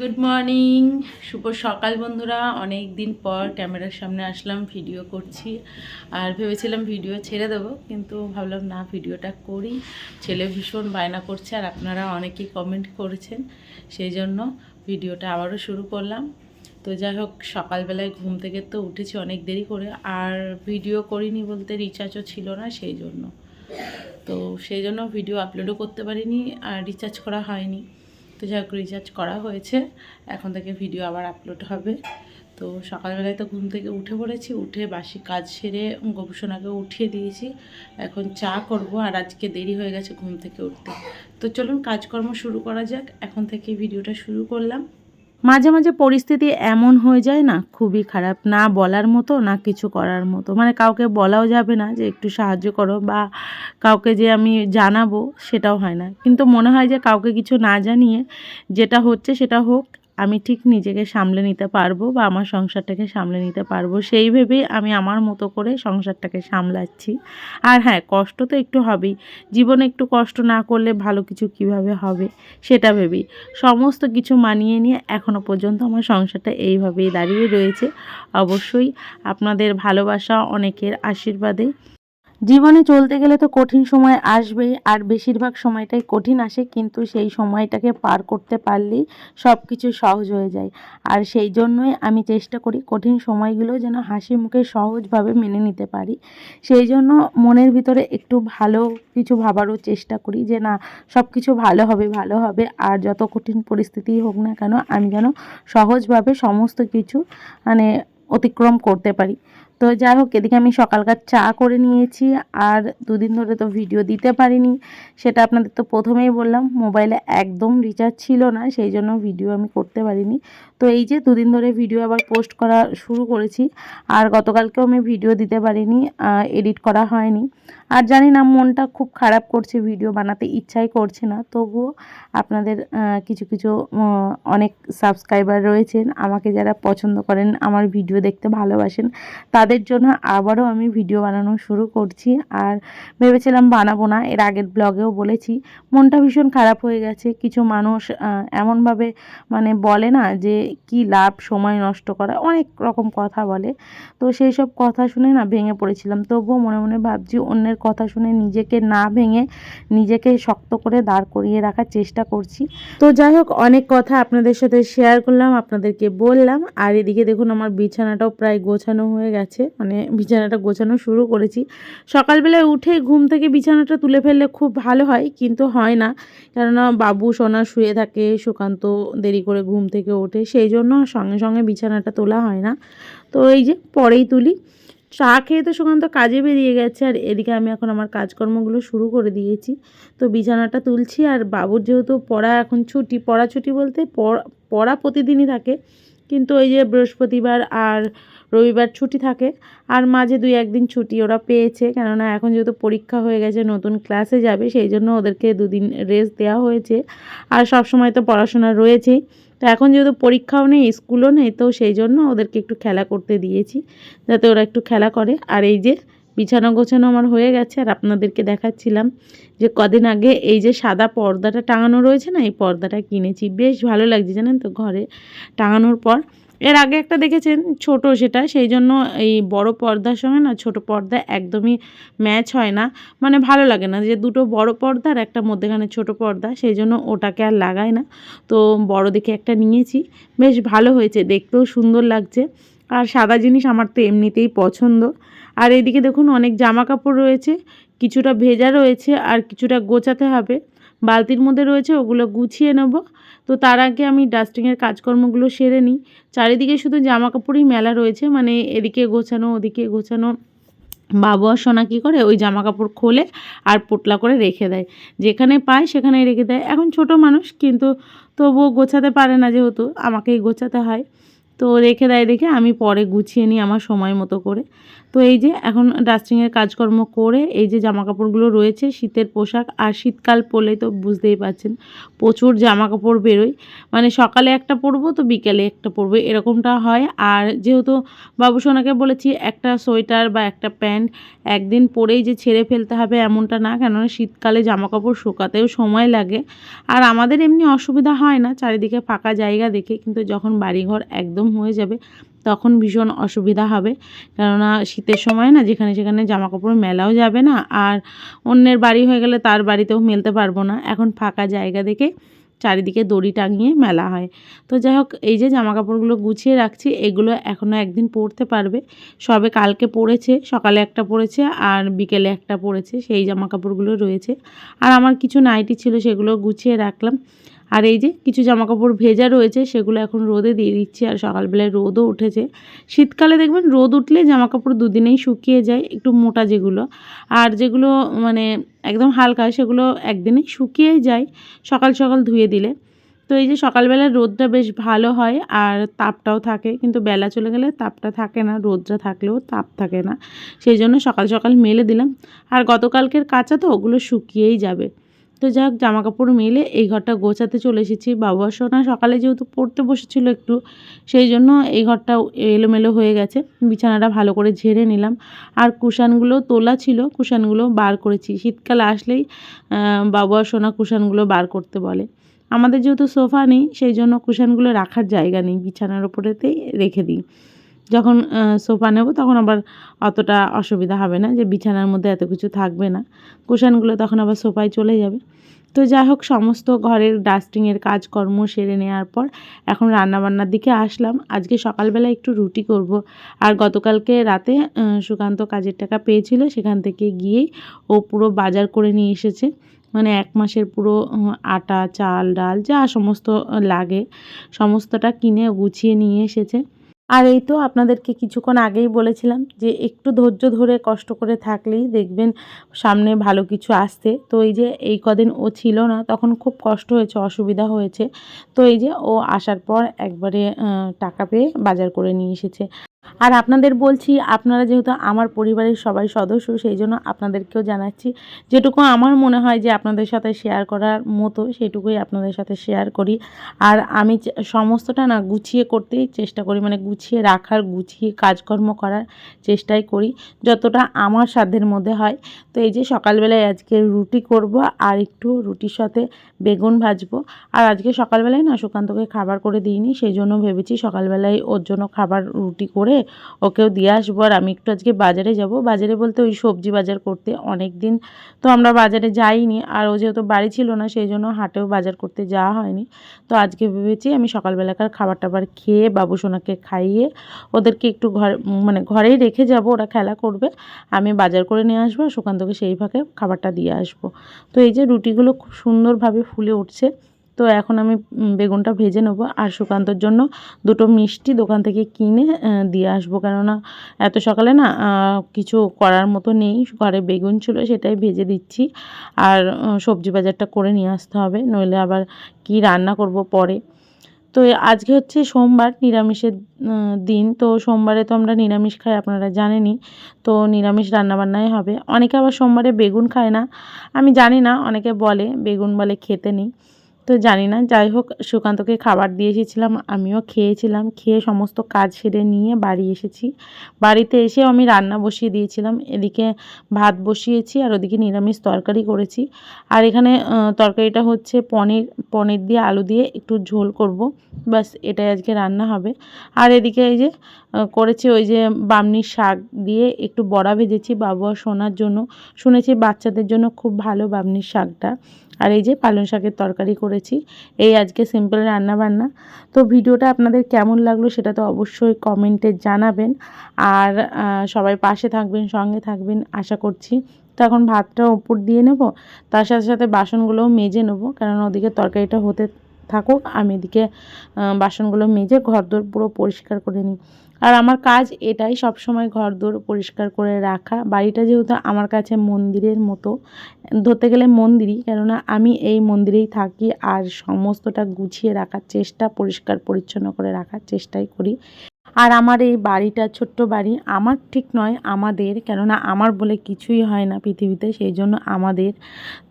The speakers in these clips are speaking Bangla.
গুড মর্নিং শুভ সকাল বন্ধুরা। অনেক দিন পর ক্যামেরার সামনে আসলাম ভিডিও করছি। আর ভেবেছিলাম ভিডিও ছেড়ে দেবো, কিন্তু ভাবলাম না ভিডিওটা করি। ছেলে ভীষণ বায়না করছে, আর আপনারা অনেকেই কমেন্ট করেছেন। সেই জন্য ভিডিওটা আবারও শুরু করলাম। তো যাই হোক, সকালবেলায় ঘুম থেকে তো উঠেছি অনেক দেরি করে। আর ভিডিও করিনি বলতে রিচার্জও ছিল না, সেই জন্য। তো সেই জন্য ভিডিও আপলোডও করতে পারিনি, আর রিচার্জ করা হয়নি। তো যাই হোক রিচার্জ করা হয়েছে। এখন থেকে ভিডিও আবার আপলোড হবে। তো সকালবেলায় তো ঘুম থেকে উঠে পড়েছি, উঠে বাসি কাজ সেরে গবেষণাকে উঠিয়ে দিয়েছি। এখন চা করব আর আজকে দেরি হয়ে গেছে ঘুম থেকে উঠতে। তো চলুন কাজকর্ম শুরু করা যাক। এখন থেকে ভিডিওটা শুরু করলাম। মাঝে মাঝে পরিস্থিতি এমন হয়ে যায় না, খুবই খারাপ। না বলার মতো, না কিছু করার মতো। মানে কাউকে বলাও যাবে না যে একটু সাহায্য করো বা কাউকে যে আমি জানাব সেটাও হয় না। কিন্তু মনে হয় যে কাউকে কিছু না জানিয়ে যেটা হচ্ছে সেটা হোক আমি ঠিক নিজেকে সামলে নিতে পারব বা আমার সংসারটাকে সামলে নিতে পারব, সেই ভেবেই আমি আমার মতো করে সংসারটাকে সামলাচ্ছি। আর হ্যাঁ কষ্ট তো একটু হবেই। জীবনে একটু কষ্ট না করলে ভালো কিছু কীভাবে হবে সেটা ভেবেই। সমস্ত কিছু মানিয়ে নিয়ে এখনও পর্যন্ত আমার সংসারটা এইভাবেই দাঁড়িয়ে রয়েছে। অবশ্যই আপনাদের ভালোবাসা অনেকের আশীর্বাদে জীবনে চলতে গেলে তো কঠিন সময় আসবেই, আর বেশিরভাগ সময়টাই কঠিন আসে, কিন্তু সেই সময়টাকে পার করতে পারলেই সব কিছু সহজ হয়ে যায়। আর সেই জন্যই আমি চেষ্টা করি কঠিন সময়গুলো যেন হাসি মুখে সহজভাবে মেনে নিতে পারি। সেই জন্য মনের ভিতরে একটু ভালো কিছু ভাবারও চেষ্টা করি যে, না সব কিছু ভালো হবে ভালো হবে, আর যত কঠিন পরিস্থিতিই হোক না কেন, আমি যেন সহজভাবে সমস্ত কিছু মানে অতিক্রম করতে পারি। তো যাই হোক, এদিকে আমি সকালকার চা করে নিয়েছি, আর দুদিন ধরে তো ভিডিও দিতে পারিনি। সেটা আপনাদের তো প্রথমেই বললাম মোবাইলে একদম রিচার্জ ছিল না, সেই জন্য ভিডিও আমি করতে পারিনি। তো এই যে দুদিন ধরে ভিডিও আবার পোস্ট করা শুরু করেছি, আর গতকালকেও আমি ভিডিও দিতে পারিনি এডিট করা হয়নি। আর জানি না, মনটা খুব খারাপ করছে ভিডিও বানাতে ইচ্ছাই করছে না। তবুও আপনাদের কিছু কিছু অনেক সাবস্ক্রাইবার রয়েছেন, আমাকে যারা পছন্দ করেন, আমার ভিডিও দেখতে ভালোবাসেন, তাদের জন্য আবারও আমি ভিডিও বানানো শুরু করছি। আর ভেবেছিলাম বানাবো না, এর আগের ব্লগেও বলেছি, মনটা ভীষণ খারাপ হয়ে গেছে। কিছু মানুষ এমনভাবে মানে বলে না যে, কি লাভ, সময় নষ্ট করা, অনেক রকম কথা বলে। তো সেই সব কথা শুনে না ভেঙে পড়েছিলাম। তবুও মনে মনে ভাবছি অন্যের কথা শুনে নিজেকে না ভেঙে নিজেকে শক্ত করে দাঁড় করিয়ে রাখার চেষ্টা করছি। তো যাই হোক, অনেক কথা আপনাদের সাথে শেয়ার করলাম, আপনাদেরকে বললাম। আর এদিকে দেখুন, আমার বিছানাটাও প্রায় গোছানো হয়ে গেছে। মানে বিছানাটা গোছানো শুরু করেছি। সকালবেলায় উঠে ঘুম থেকে বিছানাটা তুলে ফেললে খুব ভালো হয়, কিন্তু হয় না। কেননা বাবু, সোনা শুয়ে থাকে, সুকান্ত দেরি করে ঘুম থেকে ওঠে, সেই জন্য সঙ্গে সঙ্গে বিছানাটা তোলা হয় না। তো এই যে, পরেই তুলি। চা খেয়ে তো সুকান্ত কাজে বেরিয়ে গেছে আর এদিকে আমি এখন আমার কাজকর্মগুলো শুরু করে দিয়েছি। তো বিছানাটা তুলছি আর বাবুর যেহেতু পড়া এখন ছুটি পড়া ছুটি বলতে পড়া প্রতিদিনই থাকে। কিন্তু ওই যে বৃহস্পতিবার আর রবিবার ছুটি থাকে, আর মাঝে দুই একদিন ছুটি ওরা পেয়েছে। কেননা এখন যেহেতু পরীক্ষা হয়ে গেছে, নতুন ক্লাসে যাবে, সেই জন্য ওদেরকে দুদিন রেস্ট দেওয়া হয়েছে। আর সব সময় তো পড়াশোনা রয়েছেই। তো এখন যেহেতু পরীক্ষাও নেই, স্কুলও নেই, তো সেই জন্য ওদেরকে একটু খেলা করতে দিয়েছি, যাতে ওরা একটু খেলা করে। আর এই যে বিছানা গোছানো আমার হয়ে গেছে আর আপনাদেরকে দেখাচ্ছিলাম যে কদিন আগে এই যে সাদা পর্দাটা টাঙানো রয়েছে না, এই পর্দাটা কিনেছি। বেশ ভালো লাগছে জানেন তো ঘরে টাঙানোর পর। এর আগে একটা দেখেছেন, ছোট সেটা, সেই জন্য এই বড় পর্দার সঙ্গে না ছোট পর্দা একদমই ম্যাচ হয় না। মানে ভালো লাগে না যে দুটো বড় পর্দা আর একটা মধ্যেখানে ছোট পর্দা, সেই জন্য ওটাকে আর লাগায় না। তো বড় দেখে একটা নিয়েছি। বেশ ভালো হয়েছে, দেখতেও সুন্দর লাগছে। আর সাদা জিনিস আমার তো এমনিতেই পছন্দ। আর এদিকে দেখুন অনেক জামা কাপড় রয়েছে, কিছুটা ভেজা রয়েছে আর কিছুটা গোছাতে হবে। বালতির মধ্যে রয়েছে, ওগুলো গুছিয়ে নেব। তো তার আগে আমি ডাস্টিংয়ের কাজকর্মগুলো সেরে নিই। চারিদিকে শুধু জামা কাপড়ই মেলা রয়েছে মানে এদিকে গোছানো, ওদিকে গোছানো। বাবু আর সোনা কী করে? ওই জামা কাপড় খোলে আর পোটলা করে রেখে দেয়। যেখানে পায় সেখানে রেখে দেয়। এখন ছোট মানুষ, কিন্তু তবুও গোছাতে পারে না যেহেতু, আমাকেই গোছাতে হয়। তো রেখে দেয় দেখে আমি পরে গুছিয়ে নিই আমার সময় মতো করে। তো এই যে এখন ডাস্টিংয়ের কাজকর্ম করে এই যে জামা কাপড়গুলো রয়েছে, শীতের পোশাক আর শীতকাল পরলে তো বুঝতেই পারছেন প্রচুর জামা কাপড় বেরোয়। মানে সকালে একটা পরবো তো বিকেলে একটা পরবো, এরকমটা হয়। আর যেহেতু বাবু সোনাকে বলেছি একটা সোয়েটার বা একটা প্যান্ট একদিন পরেই যে ছেড়ে ফেলতে হবে এমনটা না, কেননা শীতকালে জামা কাপড় শুকাতেও সময় লাগে। আর আমাদের এমনি অসুবিধা হয় না, চারিদিকে ফাঁকা জায়গা দেখে, কিন্তু যখন বাড়িঘর একদম হয়ে যাবে, তখন ভীষণ অসুবিধা হবে। কেননা শীতের সময় না যেখানে সেখানে জামা কাপড় মেলাও যাবে না, আর অন্যের বাড়ি হয়ে গেলে তার বাড়িতেও মেলতে পারব না। এখন ফাঁকা জায়গা দেখে চারিদিকে দড়ি টাঙিয়ে মেলা হয়। তো যাই হোক, এই যে জামা কাপড়গুলো গুছিয়ে রাখছি, এগুলো এখনও একদিন পরতে পারবে। সবে কালকে পরেছে সকালে একটা পরেছে আর বিকেলে একটা পরেছে সেই জামা কাপড়গুলো রয়েছে। আর আমার কিছু নাইটি ছিল, সেগুলো গুছিয়ে রাখলাম। আর এই যে কিছু জামা কাপড় ভেজা রয়েছে, সেগুলো এখন রোদে দিয়ে দিচ্ছি আর সকালবেলায় রোদও উঠেছে। শীতকালে দেখবেন রোদ উঠলে জামা কাপড় দুদিনেই শুকিয়ে যায়, একটু মোটা যেগুলো। আর যেগুলো মানে একদম হালকা, সেগুলো একদিনেই শুকিয়ে যায় সকাল সকাল ধুয়ে দিলে। তো এই যে সকালবেলা রোদটা বেশ ভালো হয় আর তাপটাও থাকে, কিন্তু বেলা চলে গেলে তাপটা থাকে না, রোদটা থাকলেও তাপ থাকে না। সেই জন্য সকাল সকাল মেলে দিলাম। আর গতকালকের কাঁচা তো ওগুলো শুকিয়েই যাবে। তো যাক জামা কাপড় মেলে এই ঘরটা গোছাতে চলে এসেছি। বাবু সোনা সকালে যেহেতু পড়তে বসেছিল একটু, সেই জন্য এই ঘরটা এলোমেলো হয়ে গেছে। বিছানাটা ভালো করে ঝেড়ে নিলাম। আর কুশানগুলো তোলা ছিল, কুশানগুলো বার করেছি। শীতকাল আসলেই বাবু সোনা কুশানগুলো বার করতে বলে। আমাদের যেহেতু সোফা নেই, সেই জন্য কুশানগুলো রাখার জায়গা নেই। বিছানার ওপরেতেই রেখে দিই। যখন সোফা নেব তখন আবার অতটা অসুবিধা হবে না যে বিছানার মধ্যে এত কিছু থাকবে না। কুশানগুলো তখন আবার সোফায় চলে যাবে। তো যাই হোক সমস্ত ঘরের ডাস্টিংয়ের কাজকর্ম সেরে নেওয়ার পর এখন রান্নাবান্নার দিকে আসলাম। আজকে সকালবেলা একটু রুটি করব। আর গতকালকে রাতে সুকান্ত কাজের টাকা পেয়েছিল, সেখান থেকে গিয়েই ও পুরো বাজার করে নিয়ে এসেছে। মানে এক মাসের পুরো আটা, চাল, ডাল, যা সমস্ত লাগে, সমস্তটা কিনে গুছিয়ে নিয়ে এসেছে। আর এই তো আপনাদেরকে কিছুক্ষণ আগেই বলেছিলাম যে একটু ধৈর্য ধরে কষ্ট করে থাকলেই দেখবেন সামনে ভালো কিছু আসতে তো এই যে এই কদিন ও ছিল না, তখন খুব কষ্ট হয়েছে, অসুবিধা হয়েছে। তো এই যে ও আসার পর একবারে টাকা পেয়ে বাজার করে নিয়ে এসেছে। আর আপনাদের বলছি, আপনারা যেহেতু আমার পরিবারের সবাই সদস্য সেই জন্য আপনাদেরকেও জানাচ্ছি, যেটুকু আমার মনে হয় যে আপনাদের সাথে শেয়ার করার মতো সেটুকুই আপনাদের সাথে শেয়ার করি। আর আমি সমস্তটা না গুছিয়ে করতেই চেষ্টা করি মানে গুছিয়ে রাখার, গুছিয়ে কাজকর্ম করার চেষ্টাই করি, যতটা আমার সাধ্যের মধ্যে হয়। তো এই যে সকালবেলায় আজকে রুটি করব, আর একটু রুটির সাথে বেগুন ভাজবো। আর আজকে সকালবেলায় না সুকান্তকে খাবার করে দিইনি সেই জন্য ভেবেছি সকালবেলায় ওর জন্য খাবার রুটি করে ওকেও দিয়ে আসব আর আমি একটু আজকে বাজারে যাব। বাজারে বলতে ওই সবজি বাজার করতে অনেক দিন তো আমরা বাজারে যাইনি। আর ও যেহেতু বাড়ি ছিল না, সেই জন্য হাটেও বাজার করতে যাওয়া হয়নি। তো আজকে ভেবেছি আমি সকালবেলাকার খাবার টাবার খেয়ে বাবু সোনাকে খাইয়ে ওদেরকে একটু ঘর মানে ঘরেই রেখে যাব, ওরা খেলা করবে। আমি বাজার করে নিয়ে আসব সুকান্তকে সেই ফাঁকে খাবারটা দিয়ে আসব। তো এই যে রুটিগুলো খুব সুন্দরভাবে ফুলে উঠছে। তো এখন আমি বেগুনটা ভেজে নেব। আর সুকান্তর জন্য দুটো মিষ্টি দোকান থেকে কিনে দিয়ে আসব। কেননা এত সকালে না কিছু করার মতো নেই। ঘরে বেগুন ছিল সেটাই ভেজে দিচ্ছি। আর সবজি বাজারটা করে নিয়ে আসতে হবে। নইলে আবার কি রান্না করব পরে। তো আজকে হচ্ছে সোমবার, নিরামিষের দিন। তো সোমবারে তো আমরা নিরামিষ খাই, আপনারা জানেনই। তো নিরামিষ রান্নাবান্নাই হবে। অনেকে আবার সোমবারে বেগুন খায় না। আমি জানি না, অনেকে বলে বেগুন বলে খেতে নেই। তো জানি না, যাই হোক, সুকান্তকে খাবার দিয়ে এসেছিলাম, আমিও খেয়েছিলাম, খেয়ে সমস্ত কাজ সেরে নিয়ে বাড়ি এসেছি। বাড়িতে এসেও আমি রান্না বসিয়ে দিয়েছিলাম, এদিকে ভাত বসিয়েছি আর ওদিকে নিরামিষ তরকারি করেছি। আর এখানে তরকারিটা হচ্ছে পনির পনির দিয়ে আলু দিয়ে একটু ঝোল করব বাস এটাই আজকে রান্না হবে। আর এদিকে এই যে করেছি ওই যে বামনির শাক দিয়ে একটু বড়া ভেজেছি বাবু আর সোনার জন্য। শুনেছি বাচ্চাদের জন্য খুব ভালো বামনির শাকটা। আর এই যে পালং শাকের তরকারি করেছি, এই আজকে সিম্পল রান্না বান্না তো ভিডিওটা আপনাদের কেমন লাগল সেটা তো অবশ্যই কমেন্টে জানাবেন। আর সবাই পাশে থাকবেন, সঙ্গে থাকবেন, আশা করছি। তো এখন ভাতটা উপর দিয়ে নেব, তার সাথে সাথে বাসনগুলোও মেজে নেব কারণ ওদিকে তরকারিটা হতে থাকুক, আমি এদিকে বাসনগুলো মেজে ঘরদোর পুরো পরিষ্কার করে নিই। আর আমার কাজ এটাই সব সময় দৌড় পরিষ্কার করে রাখা। বাড়িটা যেহেতু আমার কাছে মন্দিরের মতো, ধরতে গেলে মন্দিরই, কেননা আমি এই মন্দিরেই থাকি আর সমস্তটা গুছিয়ে রাখার চেষ্টা, পরিষ্কার পরিচ্ছন্ন করে রাখার চেষ্টাই করি। আর আমার এই বাড়িটা, ছোট্ট বাড়ি, আমার ঠিক নয় আমাদের, কেননা আমার বলে কিছুই হয় না পৃথিবীতে, সেই জন্য আমাদের।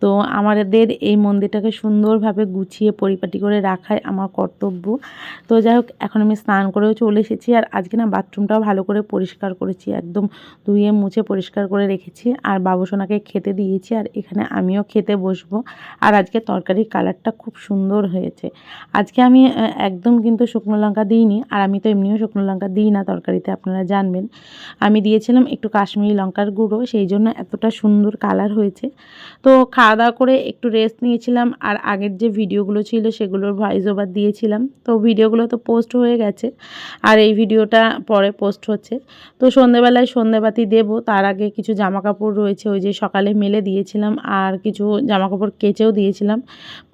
তো আমাদের এই মন্দিরটাকে সুন্দরভাবে গুছিয়ে, পরিপাটি করে রাখাই আমার কর্তব্য। তো যাই হোক, এখন আমি স্নান করেও চলে এসেছি আর আজকে না বাথরুমটাও ভালো করে পরিষ্কার করেছি, একদম ধুয়ে মুছে পরিষ্কার করে রেখেছি আর বাবুসোনাকে খেতে দিয়েছি আর এখানে আমিও খেতে বসবো। আর আজকে তরকারির কালারটা খুব সুন্দর হয়েছে। আজকে আমি একদম কিন্তু শুকনো লঙ্কা দিইনি আর আমি তো এমনিও শুকনো লঙ্কা দিই না তরকারিতে, আপনারা জানবেন। আমি দিয়েছিলাম একটু কাশ্মীরি লঙ্কার গুঁড়ো, সেই জন্য এতটা সুন্দর কালার হয়েছে। তো খাওয়া দাওয়া করে একটু রেস্ট নিয়েছিলাম, আর আগের যে ভিডিওগুলো ছিল সেগুলোর ভয়েস ওভার দিয়েছিলাম। তো ভিডিওগুলো তো পোস্ট হয়ে গেছে, আর এই ভিডিওটা পরে পোস্ট হচ্ছে। তো সন্ধেবেলায় সন্ধেবাতি দেবো, তার আগে কিছু জামা কাপড় রয়েছে, ওই যে সকালে মেলে দিয়েছিলাম, আর কিছু জামা কাপড় কেচেও দিয়েছিলাম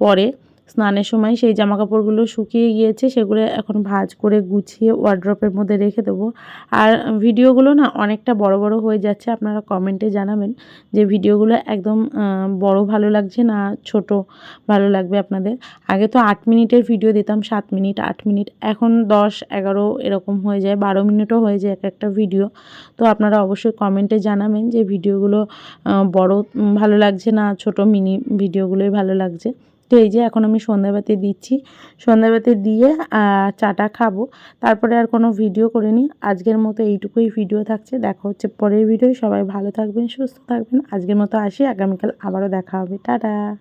পরে। স্নানের সময় সেই জামা কাপড়গুলো শুকিয়ে গিয়েছে, সেগুলো এখন ভাঁজ করে গুছিয়ে ওয়ার্ড্রপের মধ্যে রেখে দেবো। আর ভিডিওগুলো না অনেকটা বড় বড় হয়ে যাচ্ছে, আপনারা কমেন্টে জানাবেন যে ভিডিওগুলো একদম বড় ভালো লাগছে না ছোট ভালো লাগবে আপনাদের। আগে তো আট মিনিটের ভিডিও দিতাম, সাত মিনিট, আট মিনিট, এখন দশ, এগারো এরকম হয়ে যায়, বারো মিনিটও হয়ে যায় এক একটা ভিডিও। তো আপনারা অবশ্যই কমেন্টে জানাবেন যে ভিডিওগুলো বড় ভালো লাগছে না ছোট মিনি ভিডিওগুলোই ভালো লাগছে। তো এই যে এখন আমি সন্ধ্যাবাতি দিচ্ছি। সন্ধ্যাবাতি দিয়ে চাটা খাব। তারপরে আর কোনো ভিডিও করিনি। আজকের মতো এইটুকুই ভিডিও থাকছে। দেখা হচ্ছে পরের ভিডিও সবাই ভালো থাকবেন, সুস্থ থাকবেন। আজকের মতো আসি। আগামীকাল আবারও দেখা হবে। টাটা!